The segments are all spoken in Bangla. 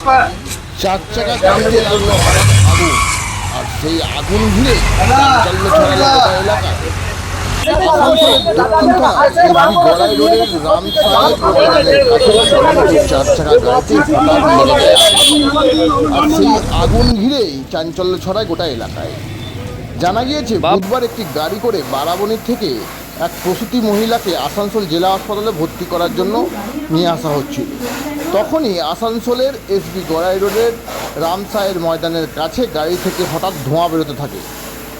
চার চাকা গাড়িতে লাগল আগুন আর সেই আগুন ঘিরে চাঞ্চল্য ছড়ালো গোটা এলাকা আসানসোলের দক্ষিণ থানা এসবি গড়াই রোডের রামসাহেব হোটেলের কাছে চার চাকা গাড়িতে হঠাৎ লেগে যায় আগুন। আর সেই আগুন ঘিরেই চাঞ্চল্য ছড়ায় গোটা এলাকায় জানা গিয়েছে বুধবার একটি গাড়ি করে বারাবণীর থেকে এক প্রসূতি মহিলাকে আসানসোল জেলা হাসপাতালে ভর্তি করার জন্য নিয়ে আসা হচ্ছিল তখনই আসানসোলের এসবি গড়াই রোডের রামসায়ের ময়দানের কাছে গাড়ি থেকে হঠাৎ ধোঁয়া বেরোতে থাকে।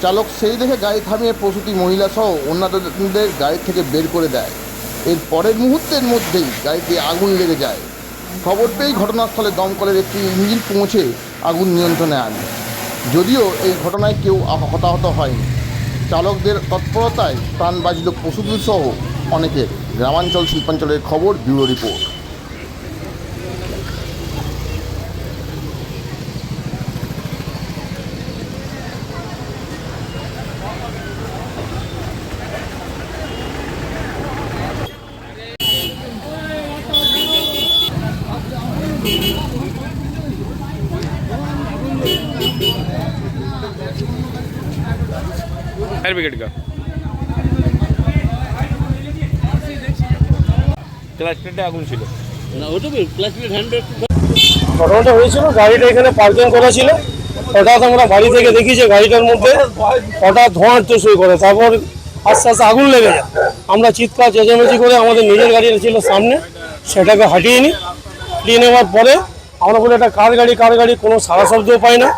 চালক সেই দেখে গাড়ি থামিয়ে প্রসূতি মহিলা সহ অন্যান্যদের গাড়ি থেকে বের করে দেয়। এর পরের মুহূর্তের মধ্যেই গাড়িতে আগুন লেগে যায়। খবর পেয়েই ঘটনাস্থলে দমকলের একটি ইঞ্জিন পৌঁছে আগুন নিয়ন্ত্রণে আনে। যদিও এই ঘটনায় কেউ হতাহত হয়নি। চালকদের তৎপরতায় প্রাণ বাঁচল পশুদের সহ অনেকের। গ্রামাঞ্চল শিল্পাঞ্চলের খবর, ব্যুরো রিপোর্ট। फायर ब्रिगेड का ক্লাস প্লেটে আগুন ছিল ঘটনাটা হয়েছিল গাড়িটা এখানে পার্কিং করা ছিল হঠাৎ আমরা বাড়ি থেকে দেখি যে গাড়িটার মধ্যে হঠাৎ ধোঁয়ার তো শুরু করে তারপর আস্তে আস্তে আগুন লেগে যায় আমরা চিৎকার চেঁচামেচি করে আমাদের নিজের গাড়ি ছিল সামনে সেটাকে হাঁটিয়ে নিই হাঁটিয়ে নেওয়ার পরে আমরা বলি এটা কার গাড়ি কার গাড়ি কোনো সারা শব্দও পাই না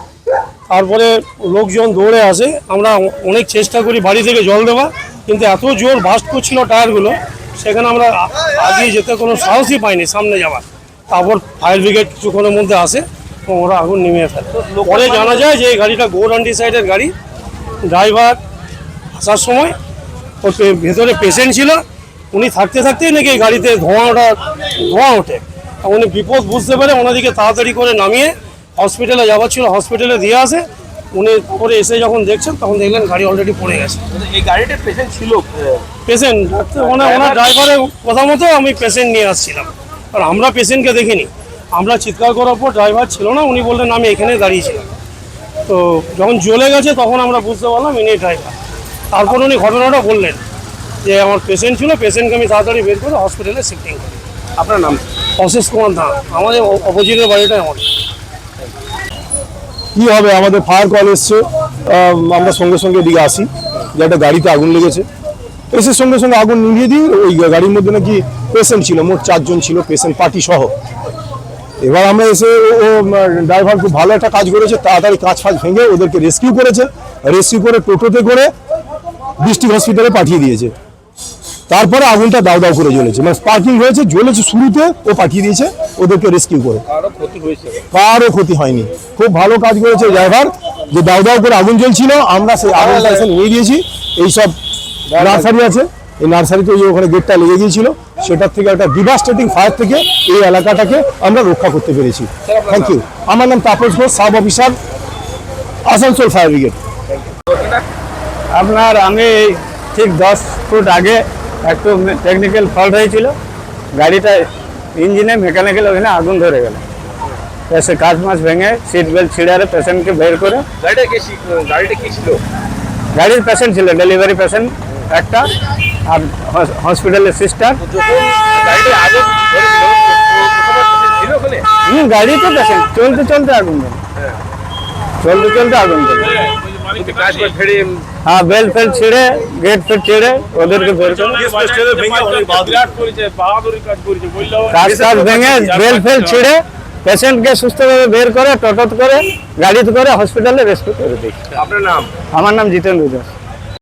তারপরে লোকজন দৌড়ে আসে। আমরা অনেক চেষ্টা করি বাড়ি থেকে জল দেওয়া কিন্তু এত জোর বাস্ট করছিল টায়ারগুলো, সেখানে আমরা আগিয়ে যেতে কোনো সাহসই পাইনি সামনে যাওয়ার। তারপর ফায়ার ব্রিগেড কিছুক্ষণের মধ্যে আসে ওরা আগুন নেমে ফেলে। পরে জানা যায় যে এই গাড়িটা গৌরান্ডি সাইডের গাড়ি। ড্রাইভার আসার সময় ওর ভেতরে পেশেন্ট ছিল। উনি থাকতে থাকতেই নাকি এই গাড়িতে ধোঁয়াটা ধোঁয়া ওঠে। উনি বিপদ বুঝতে পেরে ওনাদিকে তাড়াতাড়ি করে নামিয়ে হসপিটালে যাওয়ার ছিল হসপিটালে দিয়ে আসে। উনি পরে এসে যখন দেখছেন তখন দেখলেন গাড়ি অলরেডি পড়ে গেছে। এই গাড়িটার পেশেন্ট ছিল পেশেন্ট মানে ওনার ড্রাইভারের কথা মতো আমি পেশেন্ট নিয়ে আসছিলাম। আর আমরা পেশেন্টকে দেখিনি। আমরা চিৎকার করার পর ড্রাইভার ছিল না উনি বললেন আমি এখানে দাঁড়িয়েছিলাম তো যখন জ্বলে গেছে তখন আমরা বুঝতে পারলাম ইনি ড্রাইভার তারপর উনি ঘটনাটা বললেন যে আমার পেশেন্ট ছিল পেশেন্টকে আমি তাড়াতাড়ি বের করে হসপিটালে শিফটিং করি। আপনার নাম? অশেষ কুমার ধান আমাদের অপোজিটের বাড়িটাই আমাদের। কি হবে? আমাদের ফায়ার কল এসছে। আম, আমরা সঙ্গে সঙ্গে এদিকে আসি। যে একটা গাড়িতে আগুন লেগেছে। এসে সঙ্গে সঙ্গে আগুন নিভিয়ে দিই ওই গাড়ির মধ্যে নাকি পেশেন্ট ছিল মোট চারজন ছিল পেশেন্ট পার্টি সহ। এবার আমরা এসে ও- ড্রাইভার খুব ভালো একটা কাজ করেছে তাড়াতাড়ি কাজ ফাজ ভেঙে ওদেরকে রেস্কিউ করেছে। রেস্কিউ করে টোটোতে করে ডিস্ট্রিক্ট হসপিটালে পাঠিয়ে দিয়েছে। তারপরে আগুনটা দাও দাও করে জ্বলেছে। মানে স্পার্কিং হয়েছে জ্বলেছে শুরুতে ও পাঠিয়ে দিয়েছে ওদেরকে রেস্কিউ করে। কারও ক্ষতি হয়েছে? কারও ক্ষতি হয়নি। খুব ভালো কাজ করেছে ড্রাইভার যে দাও দাও করে আগুন জ্বলছিল আমরা সেই আগুনটা এসে নিয়ে গিয়েছি। এইসব নার্সারি আছে এই নার্সারিতে ওই যে ওখানে গেটটা লেগে গিয়েছিল সেটার থেকে একটা ডিভাস্টেটিং ফায়ার থেকে এই এলাকাটাকে আমরা রক্ষা করতে পেরেছি। থ্যাংক ইউ আমার নাম Tapas Ghosh sub officer Asansol fire brigade. আপনার আমি ঠিক দশ ফুট আগে একটু টেকনিক্যাল ফল্ট হয়েছিল গাড়িটা ইঞ্জিনে মেকানিক্যাল ওখানে আগুন ধরে গেল। এসে কাঁচ মাছ ভেঙে সিট বেল্ট ছিঁড়ে আরে পেশেন্টকে বের করে গাড়িটা কে শি- গাড়িটা কি ছিল গাড়ির পেশেন্ট ছিল ডেলিভারি পেশেন্ট একটা আর হসপিটালের সিস্টার যখন গাড়িটা আগুন ধরেছিল প্রথমে patient ছিল ওখানে হুম গাড়িতে পেশেন্ট চলতে চলতে আগুন গেল চলতে চলতে আগুন গেল কিন্তু কাজ করে ফেরে হ্যাঁ বেল ফেল ছিঁড়ে গেট ফেল ছিঁড়ে ওদেরকে বের করে বিরাট করেছে বাহাদুরি কাজ করেছে বলল কাজ কাজ ভেঙে বেল ফেল ছিঁড়ে পেশেন্টকে সুস্থভাবে বের করে টোটোত করে গাড়িতে করে হসপিটালে রেস্কিউ করে দিই। আপনার নাম? আমার নাম জিতেন্দ্র দাস।